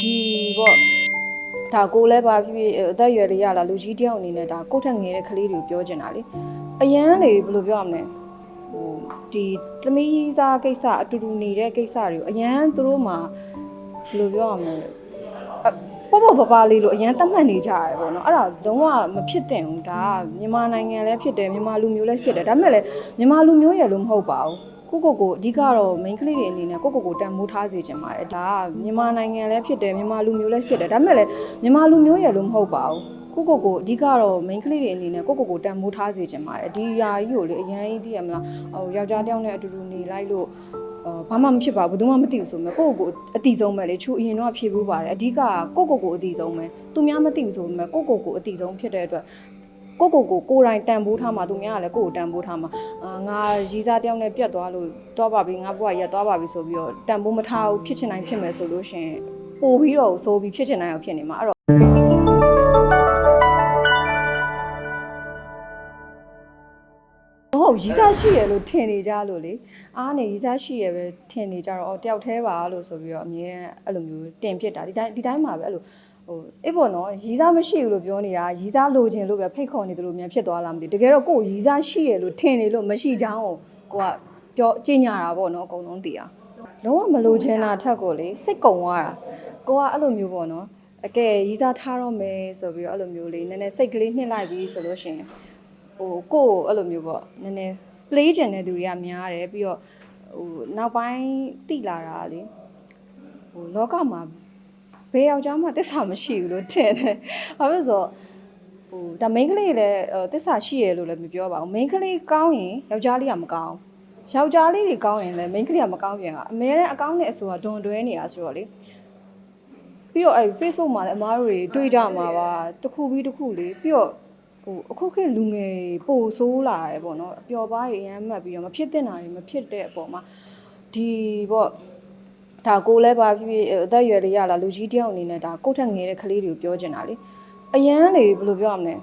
ဒီပေါ့ဒါကိုလည်းပါဖြစ်ဖြစ်အသက်အရွယ်လေးရလာလူကြီးတယောက်အနေနဲ့ဒါကိုယ့်ထက်ငယ်တဲ့ကလေးတွေကိုပြောချင်တာလေအရန်လေဘယ်လိုပြောရမလဲဟိုဒီသမီးသားကိစ္စအတူတူနေတဲ့ကိစ္စတွေကိုအရန်သူတို့မှာဘယ်လိုပြောရမလဲအပေါ့ပေါ့ပပလေးလို့အရန်တတ်မှတ်နေကြရတယ်ပေါ့နော်အဲ့ဒါလုံးဝမဖြစ်သင့်ဘူးဒါကမြန်မာနိုင်ငံလည်းဖြစ်တယ်မြန်မာလူမျိုးလည်းဖြစ်တယ်ဒါပေမဲ့လည်းမြန်မာလူမျိုးရလို့မဟုတ်ပါဘူး ကိုကိုကိုအဓိကတော့ main ကလေးတွေအနေနဲ့ကိုကိုကိုတန်မိုးထားစေချင်ပါတယ်ဒါကမြန်မာနိုင်ငံလည်းဖြစ်တယ်မြန်မာလူမျိုးလည်းဖြစ်တယ်ဒါပေမဲ့လည်းမြန်မာလူမျိုးရလို့မဟုတ်ပါဘူးကိုကိုကိုအဓိကတော့ main ကလေးတွေအနေနဲ့ကိုကိုကိုတန်မိုးထားစေချင်ပါတယ်ဒီຢာကြီးကိုလေအရင်ကြီးသိရမလားဟိုယောက်ျားတစ်ယောက်နဲ့အတူတူနေလိုက်လို့အော်ဘာမှမဖြစ်ပါဘူးဘယ်သူမှမသိဘူးဆိုပေမဲ့ကိုကိုကိုအတိဆုံးပဲလေချူအရင်တော့ဖြေဘူးပါတယ်အဓိကကိုကိုကိုအတိဆုံးပဲသူများမသိဘူးဆိုပေမဲ့ကိုကိုကိုအတိဆုံးဖြစ်တဲ့အတွက် ကိုကိုကိုကိုယ်တိုင်တန်ဖိုးထားမှာသူများကလည်းကိုကိုတန်ဖိုးထားမှာအာငါရီးစားတယောက်နဲ့ပြတ်သွားလို့တော့ပါပြီငါဘွားရက်သွားပါပြီဆိုပြီးတော့တန်ဖိုးမထားဘူးဖြစ်ချင်တိုင်းဖြစ်မယ်ဆိုလို့ရှရင်ပို့ပြီးတော့ဆိုပြီးဖြစ်ချင်တိုင်းအောင်ဖြစ်နေမှာအဲ့တော့မဟုတ်ရီးစားရှိရလို့ထင်နေကြလို့လေအားနေရီးစားရှိရပဲထင်နေကြတော့အော်တယောက်တည်းပါလို့ဆိုပြီးတော့အမြဲအဲ့လိုမျိုးတင်ဖြစ်တာဒီတိုင်းဒီတိုင်းမှာပဲအဲ့လို ဟိုအေးပေါ့နော်ရီးစားမရှိဘူးလို့ပြောနေတာရီးစားလိုချင်လို့ပဲဖိတ်ခေါ်နေတယ်လို့မြန်ဖြစ်သွားလားမသိဘူးတကယ်တော့ကိုယ်ရီးစားရှိရလို့ထင်နေလို့မရှိချောင်းကိုကိုကပြောကြင်ညာတာပေါ့နော်အကုန်လုံးသိအောင်လုံးဝမလိုချင်တာထက်ကိုလေစိတ်ကုံသွားတာကိုကအဲ့လိုမျိုးပေါ့နော်အကဲရီးစားထားတော့မယ်ဆိုပြီးတော့အဲ့လိုမျိုးလေးနည်းနည်းစိတ်ကလေးနှစ်လိုက်ပြီးဆိုလို့ရှိရင်ဟိုကိုယ့်ကိုအဲ့လိုမျိုးပေါ့နည်းနည်း play ချင်တဲ့သူတွေကများတယ်ပြီးတော့ဟိုနောက်ပိုင်းတိလာတာလေဟိုလောကမှာ ဘယ်ယောက်ျားမှတစ္ဆာမရှိဘူးလို့ထင်တယ်။ဘာဖြစ်လို့လဲဆိုတော့ဟိုဒါ main ကလေးလည်းဟိုတစ္ဆာရှိရလို့လည်းမပြောပါဘူး။ main ကလေးကောင်းရင်ယောက်ျားလေးကမကောင်းဘူး။ယောက်ျားလေးတွေကောင်းရင်လည်း main ကလေးကမကောင်းပြန်ကအမဲတဲ့အကောင်းနဲ့အဆိုကဒွန်တွဲနေတာဆိုတော့လေပြီးတော့အဲ Facebook မှာလည်းအမားတို့တွေတွေ့ကြမှာပါတစ်ခုပြီးတစ်ခုလေပြီးတော့ဟိုအခုခေတ်လူငယ်တွေပိုဆိုးလာတယ်ပေါ့နော်အပျော်ပါးတွေအများမှတ်ပြီးတော့မဖြစ်တဲ့နာတွေမဖြစ်တဲ့အပေါ်မှာဒီပေါ့ ဒါကိုလည်းပါဖြစ်ဖြစ်အသက်အရွယ်လေးရလာလူကြီးတယောက်အနေနဲ့ဒါကိုယ့်ထက်ငယ်တဲ့ကလေးတွေကိုပြောချင်တာလေအရန်လေဘယ်လိုပြောရမလဲ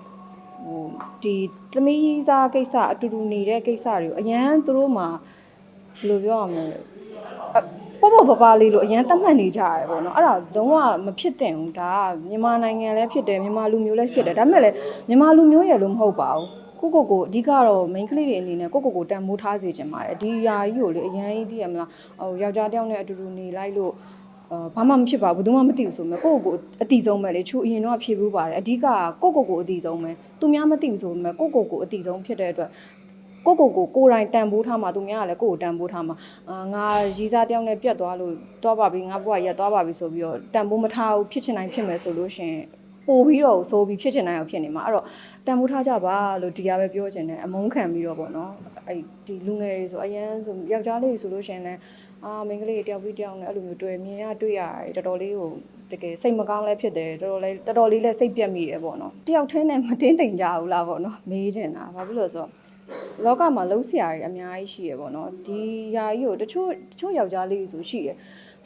ဟိုဒီသမီးသားကိစ္စအတူတူနေတဲ့ကိစ္စတွေကိုအရန်သူတို့မှာဘယ်လိုပြောရမလဲအပေါ့ပေါ့ပပလေးလို့အရန်တတ်မှတ်နေကြရတယ်ပေါ့နော်အဲ့ဒါလုံးဝမဖြစ်သင့်ဘူးဒါကမြန်မာနိုင်ငံလည်းဖြစ်တယ်မြန်မာလူမျိုးလည်းဖြစ်တယ်ဒါပေမဲ့လည်းမြန်မာလူမျိုးရလို့မဟုတ်ပါဘူး ကိုကိုကိုအဓိကတော့ main ကလေးတွေအနေနဲ့ကိုကိုကိုတန်မိုးထားစေချင်ပါတယ်ဒီຢာကြီးကိုလေအရန်ကြီးသိရမလားဟိုယောက်ျားတစ်ယောက်နဲ့အတူတူနေလိုက်လို့အာဘာမှမဖြစ်ပါဘူးဘယ်သူမှမသိဘူးဆိုပေမဲ့ကိုကိုကိုအတိဆုံးပဲလေချူအရင်တော့ဖြေဘူးပါတယ်အဓိကကိုကိုကိုအတိဆုံးပဲသူများမသိဘူးဆိုပေမဲ့ကိုကိုကိုအတိဆုံးဖြစ်တဲ့အတွက်ကိုကိုကိုကိုယ်တိုင်တန်ဖိုးထားမှာသူများကလည်းကိုကိုတန်ဖိုးထားမှာအာငါရီးစားတယောက်နဲ့ပြတ်သွားလို့တော့ပါပြီငါဘွားရက်သွားပါပြီဆိုပြီးတော့တန်ဖိုးမထားဘူးဖြစ်ချင်တိုင်းဖြစ်မယ်ဆိုလို့ရှရင် ပို့ပြီးတော့ဆိုပြီးဖြစ်ချင်တိုင်းအောင်ဖြစ်နေမှာအဲ့တော့တန်ဖိုးထားကြပါလို့ဒီကပဲပြောချင်တယ်အမုန်းခံပြီးတော့ပေါ့နော်အဲ့ဒီလူငယ်တွေဆိုအရန်ဆိုယောက်ျားလေးဆိုလို့ရှရင်လည်းအာမိန်းကလေးတယောက်ပြီးတယောက်နဲ့အဲ့လိုမျိုးတွေ့မြင်ရတွေ့ရတယ်တော်တော်လေးကိုတကယ်စိတ်မကောင်းလည်းဖြစ်တယ်တော်တော်လေးတော်တော်လေးလည်းစိတ်ပြတ်မိတယ်ပေါ့နော်တယောက်တည်းနဲ့မတင်းတိမ်ကြဘူးလားပေါ့နော်မေးချင်တာဘာဖြစ်လို့လဲဆိုတော့ လောကမှာလုံးဆရာတွေအများကြီးရှိရပေါ့နော်ဒီယာကြီးကိုတချို့တချို့ယောက်ျားလေးဆိုရှိတယ်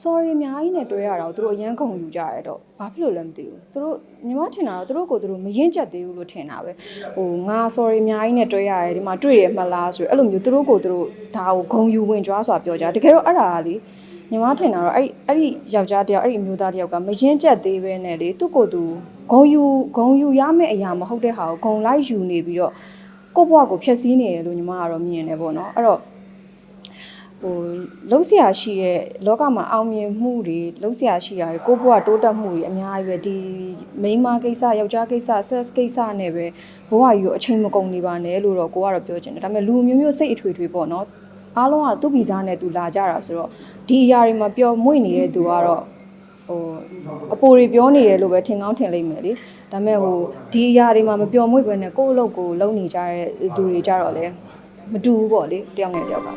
sorry အများကြီးနဲ့တွဲရတာကိုသူတို့အရန်ခုံယူကြရတော့ဘာဖြစ်လို့လဲမသိဘူးသူတို့ညီမထင်တာတော့သူတို့ကိုသူတို့မရင်ကျက်သေးဘူးလို့ထင်တာပဲဟိုငါ sorry အများကြီးနဲ့တွဲရတယ်ဒီမှာတွေ့ရမှလားဆိုတော့အဲ့လိုမျိုးသူတို့ကိုသူတို့ဒါကိုဂုံယူဝင်ကြွားစွာပြောကြတကယ်တော့အဲ့ဒါကလေညီမထင်တာတော့အဲ့အဲ့ဒီယောက်ျားတယောက်အဲ့ဒီအမျိုးသားတယောက်ကမရင်ကျက်သေးပဲနဲ့လေသူ့ကိုယ်သူဂုံယူဂုံယူရမယ့်အရာမဟုတ်တဲ့ဟာကိုဂုံလိုက်ယူနေပြီးတော့ ကိုယ့်ဘဝကိုဖျက်ဆီးနေတယ်လို့ညီမကတော့မြင်တယ်ပေါ့နော်အဲ့တော့ဟိုလုံးဆရာရှိရဲ့လောကမှာအောင်မြင်မှုတွေလုံးဆရာရှိရတယ်ကိုယ့်ဘဝတိုးတက်မှုတွေအများကြီးပဲဒီမိန်းမကိစ္စယောက်ျားကိစ္စ sex ကိစ္စနဲ့ပဲဘဝကြီးကိုအချိန်မကုန်နေပါနဲ့လို့တော့ကိုကတော့ပြောချင်တယ်ဒါပေမဲ့လူမျိုးမျိုးစိတ်အထွေထွေပေါ့နော်အားလုံးကသူ့ဗီဇနဲ့သူလာကြတာဆိုတော့ဒီအရာတွေမှာပျော်မွေ့နေတဲ့သူကတော့ ဟိုအပိုတွေပြောနေတယ်လို့ပဲထင်ကောင်းထင်လိမ့်မယ်လေဒါပေမဲ့ဟိုဒီအရာတွေမှာမပျော်မွေ့ပဲနဲ့ကိုယ့်အလုပ်ကိုလုပ်နေကြတဲ့သူတွေကြတော့လေမတူဘူးပေါ့လေတယောက်နဲ့တယောက်က